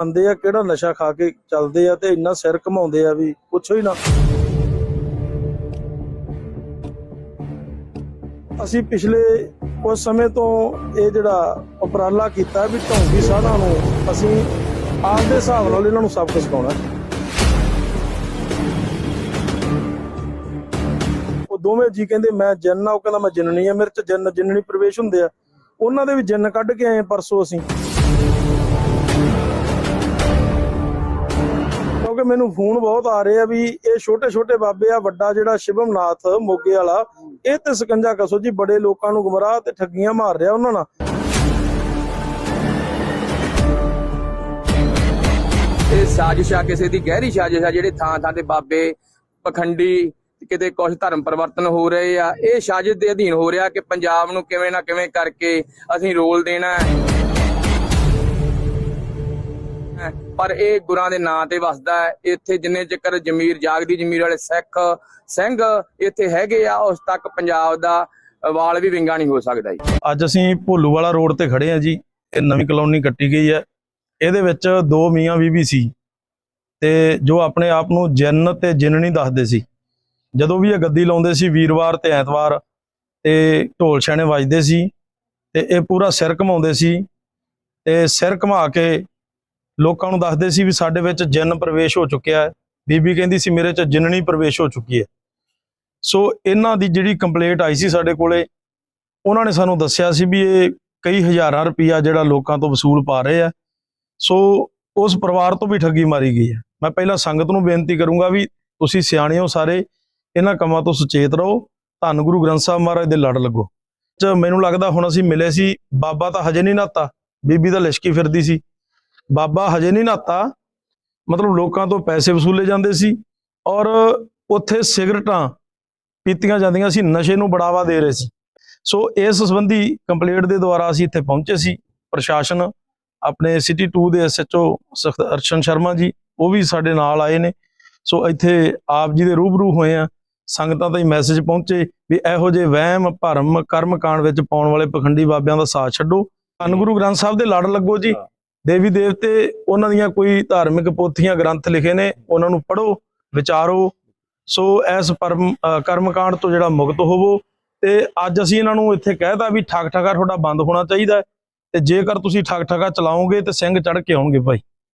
ਆਂਦੇ ਆ, ਕਿਹੜਾ ਨਸ਼ਾ ਖਾ ਕੇ ਚੱਲਦੇ ਆ ਤੇ ਇੰਨਾ ਸਿਰ ਘਮਾਉਂਦੇ ਆ ਵੀ ਪੁੱਛੋ ਹੀ ਨਾ। ਅਸੀਂ ਪਿਛਲੇ ਕੁਝ ਸਮੇਂ ਤੋਂ ਇਹ ਜਿਹੜਾ ਉਪਰਾਲਾ ਕੀਤਾ ਵੀ ਢੋਂਗੀ ਸਾਧਾਂ ਨੂੰ, ਅਸੀਂ ਆਪਦੇ ਹਿਸਾਬ ਨਾਲ ਇਹਨਾਂ ਨੂੰ ਸਬਕ ਸਿਖਾਉਣਾ। ਉਹ ਦੋਵੇਂ ਜੀ ਕਹਿੰਦੇ, ਮੈਂ ਜਿੰਨ ਆ, ਉਹ ਕਹਿੰਦਾ, ਮੈਂ ਜਿੰਨਣੀ ਆ। ਮੇਰੇ ਚ ਜਿੰਨ, ਜਿੰਨਣੀ ਪ੍ਰਵੇਸ਼ ਹੁੰਦੇ ਆ। ਉਹਨਾਂ ਦੇ ਵੀ ਜਿੰਨ ਕੱਢ ਕੇ ਆਏ ਪਰਸੋਂ ਅਸੀਂ। ਕਿਉਂਕਿ ਮੈਨੂੰ ਫੋਨ ਬਹੁਤ ਆ ਰਹੇ ਆ ਵੀ ਇਹ ਛੋਟੇ ਛੋਟੇ ਬਾਬੇ ਆ, ਵੱਡਾ ਜਿਹੜਾ ਸ਼ਿਵਮ ਮੋਗੇ ਵਾਲਾ, ਇਹ ਤੇ ਸਕੰਜਾ ਕਸੋ ਜੀ, ਬੜੇ ਲੋਕਾਂ ਨੂੰ ਗੁੰਮਰਾਹ ਤੇ ਠੱਗੀਆਂ ਮਾਰ ਰਿਹਾ ਉਹਨਾਂ ਨਾਲ। ਇਹ ਸਾਜ਼ਿਸ਼ ਆ ਕਿਸੇ ਦੀ ਗਹਿਰੀ ਸਾਜ਼ਿਸ਼ ਆ, ਜਿਹੜੇ ਥਾਂ ਥਾਂ ਤੇ ਬਾਬੇ ਪਖੰਡੀ, ਕਿਤੇ ਕੁਝ ਧਰਮ ਪਰਿਵਰਤਨ ਹੋ ਰਹੇ ਆ, ਇਹ ਸਾਜ਼ਿਸ਼ ਦੇ ਅਧੀਨ ਹੋ ਰਿਹਾ ਕਿ ਪੰਜਾਬ ਨੂੰ ਕਿਵੇਂ ਨਾ ਕਿਵੇਂ ਕਰਕੇ ਅਸੀਂ ਰੋਲ ਦੇਣਾ ਹੈ। ਪਰ ਇਹ ਗੁਰਾਂ ਦੇ ਨਾਂ ਤੇ ਵਸਦਾ ਹੈ। ਇੱਥੇ ਜਿੰਨੇ ਚੱਕਰ ਜ਼ਮੀਰ ਜਾਗਦੀ ਜ਼ਮੀਰ ਵਾਲੇ ਸਿੱਖ ਸਿੰਘ ਇੱਥੇ ਹੈਗੇ ਆ, ਉਸ ਤੱਕ ਪੰਜਾਬ ਦਾ ਵਾਲ ਵੀ ਵਿੰਗਾ ਨਹੀਂ ਹੋ ਸਕਦਾ ਜੀ। ਅੱਜ ਅਸੀਂ ਭੋਲੂਵਾਲਾ ਰੋਡ ਤੇ ਖੜੇ ਆ ਜੀ। ਇਹ ਨਵੀਂ ਕਲੋਨੀ ਕੱਟੀ ਗਈ ਹੈ। ਇਹਦੇ ਵਿੱਚ ਦੋ ਮੀਆਂ ਬੀਬੀ ਸੀ ਤੇ ਜੋ ਆਪਣੇ ਆਪ ਨੂੰ ਜਿੰਨ ਤੇ ਜਿੰਨਣੀ ਦੱਸਦੇ ਸੀ। ਜਦੋਂ ਵੀ ਇਹ ਗੱਦੀ ਲਾਉਂਦੇ ਸੀ, ਵੀਰਵਾਰ ਤੇ ਐਤਵਾਰ ਤੇ ਢੋਲ ਛਾਣੇ ਵੱਜਦੇ ਸੀ ਤੇ ਇਹ ਪੂਰਾ ਸਿਰ ਘਮਾਉਂਦੇ ਸੀ ਤੇ ਸਿਰ ਘਮਾ ਕੇ ਲੋਕਾਂ ਨੂੰ ਦੱਸਦੇ ਸੀ ਵੀ ਸਾਡੇ ਵਿੱਚ ਜਿੰਨ ਪ੍ਰਵੇਸ਼ ਹੋ ਚੁੱਕਿਆ ਹੈ। ਬੀਬੀ ਕਹਿੰਦੀ ਸੀ, ਮੇਰੇ 'ਚ ਜਿੰਨਣੀ ਪ੍ਰਵੇਸ਼ ਹੋ ਚੁੱਕੀ ਹੈ। ਸੋ ਇਹਨਾਂ ਦੀ ਜਿਹੜੀ ਕੰਪਲੇਂਟ ਆਈ ਸੀ ਸਾਡੇ ਕੋਲੇ, ਉਹਨਾਂ ਨੇ ਸਾਨੂੰ ਦੱਸਿਆ ਸੀ ਵੀ ਇਹ ਕਈ ਹਜ਼ਾਰਾਂ ਰੁਪਈਆ ਜਿਹੜਾ ਲੋਕਾਂ ਤੋਂ ਵਸੂਲ ਪਾ ਰਹੇ ਆ। ਸੋ ਉਸ ਪਰਿਵਾਰ ਤੋਂ ਵੀ ਠੱਗੀ ਮਾਰੀ ਗਈ ਹੈ। ਮੈਂ ਪਹਿਲਾਂ ਸੰਗਤ ਨੂੰ ਬੇਨਤੀ ਕਰੂੰਗਾ ਵੀ ਤੁਸੀਂ ਸਿਆਣੇ ਹੋ ਸਾਰੇ, ਇਹਨਾਂ ਕੰਮਾਂ ਤੋਂ ਸੁਚੇਤ ਰਹੋ। ਧੰਨ ਗੁਰੂ ਗ੍ਰੰਥ ਸਾਹਿਬ ਮਹਾਰਾਜ ਦੇ ਲੜ ਲੱਗੋ। ਚ ਮੈਨੂੰ ਲੱਗਦਾ ਹੁਣ ਅਸੀਂ ਮਿਲੇ ਸੀ, ਬਾਬਾ ਤਾਂ ਹਜੇ ਨਹੀਂ ਨਹਾਤਾ ਬੀਬੀ ਤਾਂ ਲਿਸ਼ਕੀ ਫਿਰਦੀ ਸੀ। ਬਾਬਾ ਹਜੇ ਨਹੀਂ ਨਹਾਤਾ ਮਤਲਬ ਲੋਕਾਂ ਤੋਂ ਪੈਸੇ ਵਸੂਲੇ ਜਾਂਦੇ ਸੀ ਔਰ ਉੱਥੇ ਸਿਗਰਟਾਂ ਪੀਤੀਆਂ ਜਾਂਦੀਆਂ ਸੀ, ਨਸ਼ੇ ਨੂੰ ਬੜਾਵਾ ਦੇ ਰਹੇ ਸੀ। ਸੋ ਇਸ ਸੰਬੰਧੀ ਕੰਪਲੇਂਟ ਦੇ ਦੁਆਰਾ ਅਸੀਂ ਇੱਥੇ ਪਹੁੰਚੇ ਸੀ। ਪ੍ਰਸ਼ਾਸਨ ਆਪਣੇ ਸਿਟੀ 2 ਦੇ ਐਸਐਚਓ ਅਰਸ਼ਨ ਸ਼ਰਮਾ ਜੀ, ਉਹ ਵੀ ਸਾਡੇ ਨਾਲ ਆਏ ਨੇ। ਸੋ ਇੱਥੇ ਆਪ ਜੀ ਦੇ ਰੂਬਰੂ ਹੋਏ ਆ। ਸੰਗਤਾਂ ਤਾਈਂ ਮੈਸੇਜ ਪਹੁੰਚੇ ਵੀ ਇਹੋ ਜਿਹੇ ਵਹਿਮ, ਭਰਮ, ਕਰਮ ਕਾਂਡ ਵਿੱਚ ਪਾਉਣ ਵਾਲੇ ਪਖੰਡੀ ਬਾਬਿਆਂ ਦਾ ਸਾਥ ਛੱਡੋ। ਧੰਨ ਗੁਰੂ ਗ੍ਰੰਥ ਸਾਹਿਬ ਦੇ ਲੜ ਲੱਗੋ ਜੀ। ਦੇਵੀ ਦੇਵਤੇ ਉਹਨਾਂ ਦੀਆਂ ਕੋਈ ਧਾਰਮਿਕ ਪੋਥੀਆਂ ਗ੍ਰੰਥ ਲਿਖੇ ਨੇ ਉਹਨਾਂ ਨੂੰ ਪੜ੍ਹੋ ਵਿਚਾਰੋ। ਸੋ ਇਸ ਪਰਮ ਅ, ਕਰਮਕਾਂਡ ਤੋਂ ਜਿਹੜਾ ਮੁਕਤ ਹੋਵੋ। ਤੇ ਅੱਜ ਅਸੀਂ ਇਹਨਾਂ ਨੂੰ ਇੱਥੇ ਕਹਿਤਾ ਵੀ ਠੱਗ ਠਗਾ ਤੁਹਾਡਾ ਬੰਦ ਹੋਣਾ ਚਾਹੀਦਾ ਹੈ। ਤੇ ਜੇਕਰ ਤੁਸੀਂ ਠੱਗ ਠਗਾ ਚਲਾਓਗੇ ਤੇ ਸਿੰਘ ਚੜ ਕੇ ਆਉਣਗੇ ਭਾਈ